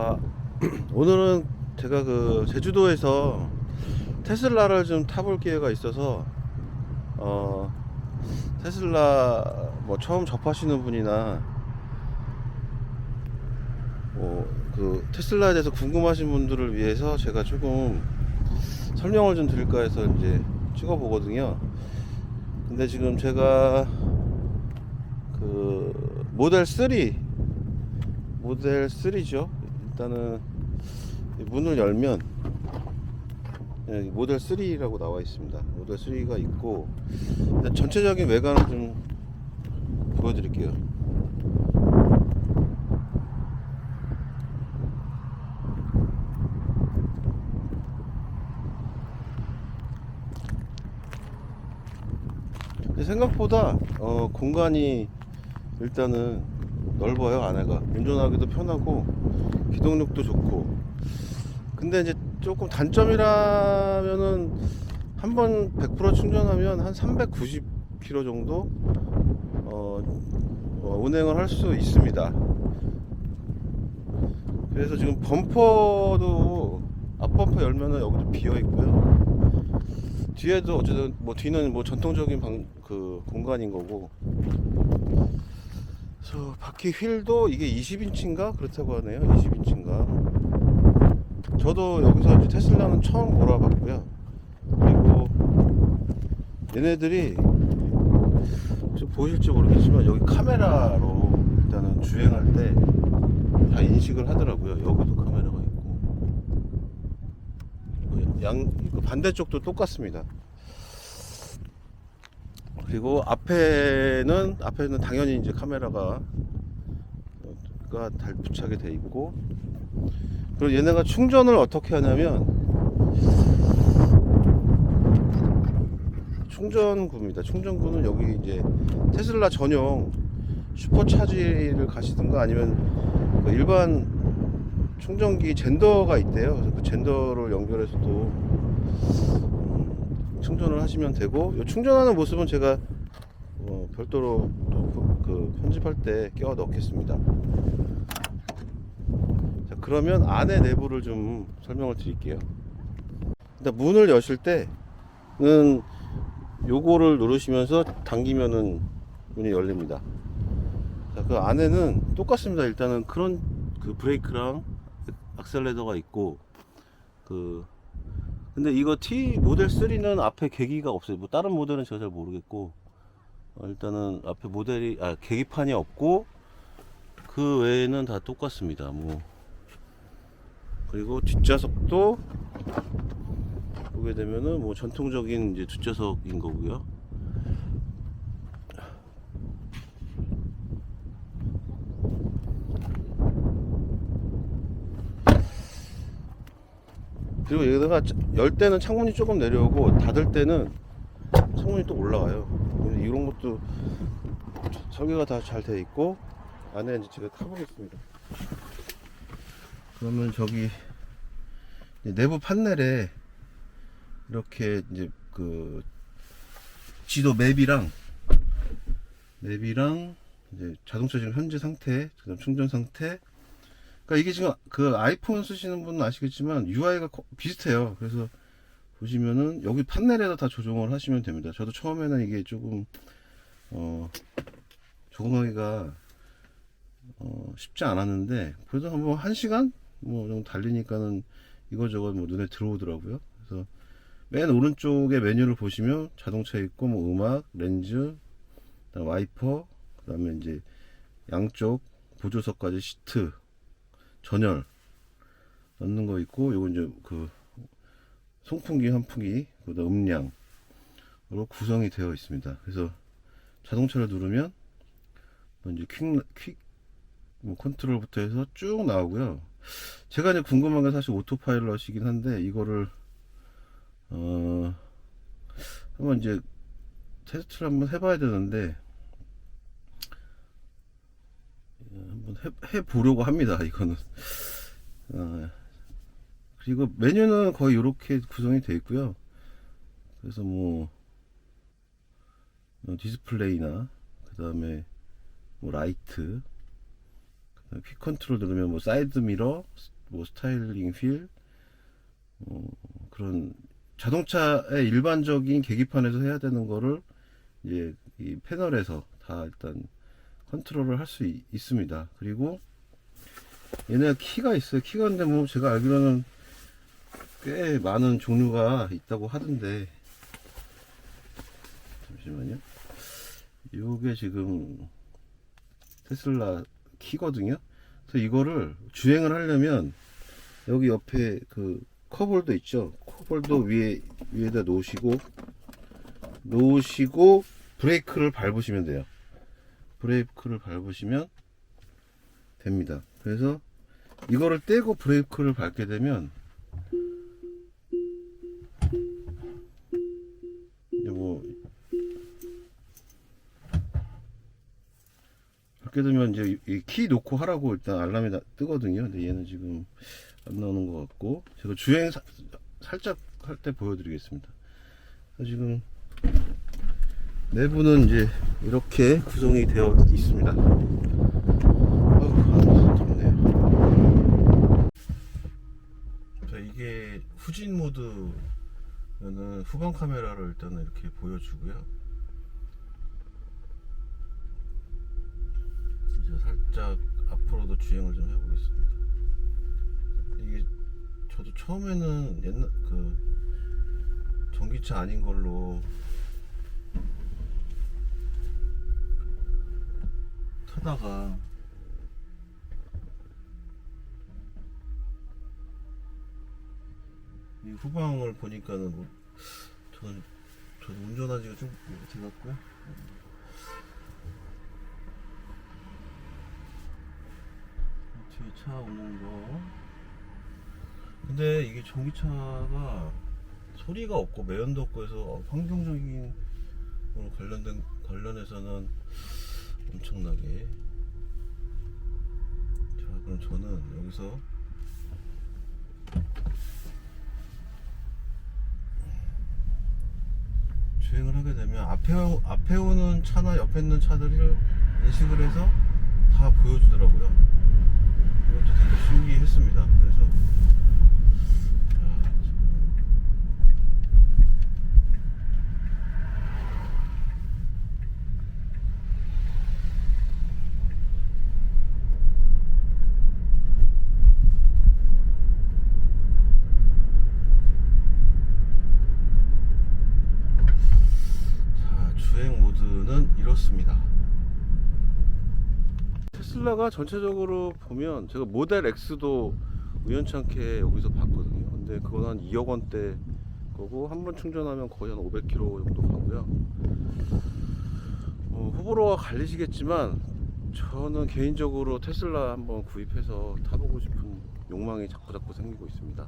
아, 오늘은 제가 그 제주도에서 테슬라를 좀 타볼 기회가 있어서 어, 테슬라 뭐 처음 접하시는 분이나 뭐그 테슬라에 대해서 궁금하신 분들을 위해서 제가 조금 설명을 좀 드릴까 해서 이제 찍어 보거든요. 근데 지금 제가 그 모델 3 모델 3죠. 일단은 이 문을 열면 여기 모델 3라고 나와 있습니다. 모델 3가 있고 전체적인 외관을 좀 보여드릴게요. 생각보다 어, 공간이 일단은 넓어요 안에가 운전하기도 편하고 기동력도 좋고. 근데 이제 조금 단점이라면은 한 번 100% 충전하면 한 390km 정도 어, 어, 운행을 할 수 있습니다. 그래서 지금 범퍼도 앞범퍼 열면은 여기도 비어 있고요. 뒤에도 어쨌든 뭐 뒤는 뭐 전통적인 방, 그 공간인 거고 그래서 바퀴 휠도 이게 20인치인가? 그렇다고 하네요. 20인치인가? 저도 여기서 이제 테슬라는 처음 몰아봤고요. 그리고 얘네들이 혹시 보이실지 모르겠지만 여기 카메라로 일단은 주행할 때 다 인식을 하더라고요. 여기도 카메라가 있고. 양그 반대쪽도 똑같습니다. 그리고 앞에는 앞에는 당연히 이제 카메라가 가 달 부착이 돼 있고 그리고 얘네가 충전을 어떻게 하냐면 충전구입니다. 충전구는 여기 이제 테슬라 전용 슈퍼차지를 가시든가 아니면 그 일반 충전기 젠더가 있대요. 그래서 그 젠더를 연결해서도 음, 충전을 하시면 되고 이 충전하는 모습은 제가 어, 별도로 또그 편집할 때 끼워 넣겠습니다. 자, 그러면 안에 내부를 좀 설명을 드릴게요. 일단 문을 여실 때는 요거를 누르시면서 당기면은 문이 열립니다. 자, 그 안에는 똑같습니다. 일단은 그런 그 브레이크랑 악셀레더가 있고 그 근데 이거 T 모델 3는 앞에 계기가 없어요. 뭐 다른 모델은 제가 잘 모르겠고 어, 일단은 앞에 모델이 아 계기판이 없고 그 외에는 다 똑같습니다. 뭐 그리고 뒷좌석도 보게 되면은 뭐 전통적인 이제 뒷좌석인 거고요. 그리고 여기다가 열 때는 창문이 조금 내려오고 닫을 때는 창문이 또. 그래서 이런 것도 설계가 다 잘 돼 있고 안에 이제 제가 타보겠습니다. 그러면 저기 내부 판넬에 이렇게 이제 그 지도 맵이랑 맵이랑 이제 자동차 지금 현재 상태, 그다음 충전 상태. 그러니까 이게 지금 그 아이폰 쓰시는 분은 아시겠지만 UI가 비슷해요. 그래서 보시면은 여기 판넬에다 다 조정을 하시면 됩니다. 저도 처음에는 이게 조금 어 적응하기가 어 쉽지 않았는데 그래도 한번 한 시간 뭐 정도 달리니까는 이거저거 뭐 눈에 들어오더라고요. 그래서 맨 오른쪽에 메뉴를 보시면 자동차 있고 뭐 음악, 렌즈, 와이퍼, 그다음에 이제 양쪽 보조석까지 시트, 전열 넣는 거 있고 요거 이제 그 송풍기, 환풍기, 그다음 음량으로 구성이 되어 있습니다. 그래서 자동차를 누르면 뭐 이제 퀵, 퀵, 뭐 컨트롤부터 해서 쭉 나오고요. 제가 이제 궁금한 게 사실 오토파일럿이긴 한데 이거를 어 한번 이제 테스트를 한번 해봐야 되는데 어, 한번 해, 해 보려고 합니다. 이거는 어, 그리고 메뉴는 거의 이렇게 구성이 되어 있고요. 그래서 뭐 어, 디스플레이나 그 다음에 뭐 라이트, 그퀵 컨트롤 누르면 뭐 사이드 미러, 뭐 스타일링 휠, 어, 그런 자동차의 일반적인 계기판에서 해야 되는 거를 이제 이 패널에서 다 일단 컨트롤을 할 수 있습니다. 그리고 얘네가 키가 있어요. 키가 근데 뭐 제가 알기로는 꽤 많은 종류가 있다고 하던데 잠시만요. 요게 지금 테슬라 키거든요. 그래서 이거를 주행을 하려면 여기 옆에 그 컵홀더 있죠. 컵홀더 위에 위에다 놓으시고 놓으시고 브레이크를 밟으시면 돼요. 브레이크를 밟으시면 됩니다. 그래서 이거를 떼고 브레이크를 밟게 되면 뭐 밟게 되면 이제 이키 놓고 하라고 일단 알람이 나- 뜨거든요. 근데 얘는 지금 안 나오는 것 같고 제가 주행 사- 살짝 할 때 보여드리겠습니다. 지금 내부는 이제 이렇게 구성이 되어 있습니다. 이게 후진 모드는 후방 카메라를 일단은 이렇게 보여주고요. 이제 살짝 앞으로도 주행을 좀 해보겠습니다. 이게 저도 처음에는 옛날 그 전기차 아닌 걸로 타다가 이 후방을 보니까는 뭐 저는 저는 운전한 지가 좀 돼갖고요. 뒤에 차 오는 거. 근데 이게 전기차가 소리가 없고 매연도 없고 해서 어, 환경적인 관련된 관련해서는 엄청나게. 자, 그럼 저는 여기서 주행을 하게 되면 앞에 오- 앞에 오는 차나 옆에 있는 차들을 인식을 해서 다 보여주더라고요. 이것도 되게 신기했습니다. 그래서 자, 지금 자, 주행 이렇습니다. 테슬라가 전체적으로 보면 제가 모델 X도 우연찮게 여기서 봤거든요. 근데 그건 한 2억 원대 거고 한 번 충전하면 거의 한 500km 정도 가고요. 어, 호불호가 갈리시겠지만 저는 개인적으로 테슬라 한번 구입해서 타보고 싶은 욕망이 자꾸 자꾸 생기고 있습니다.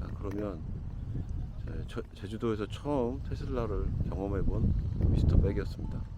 자, 그러면 제주도에서 처음 테슬라를 경험해본 미스터 백이었습니다.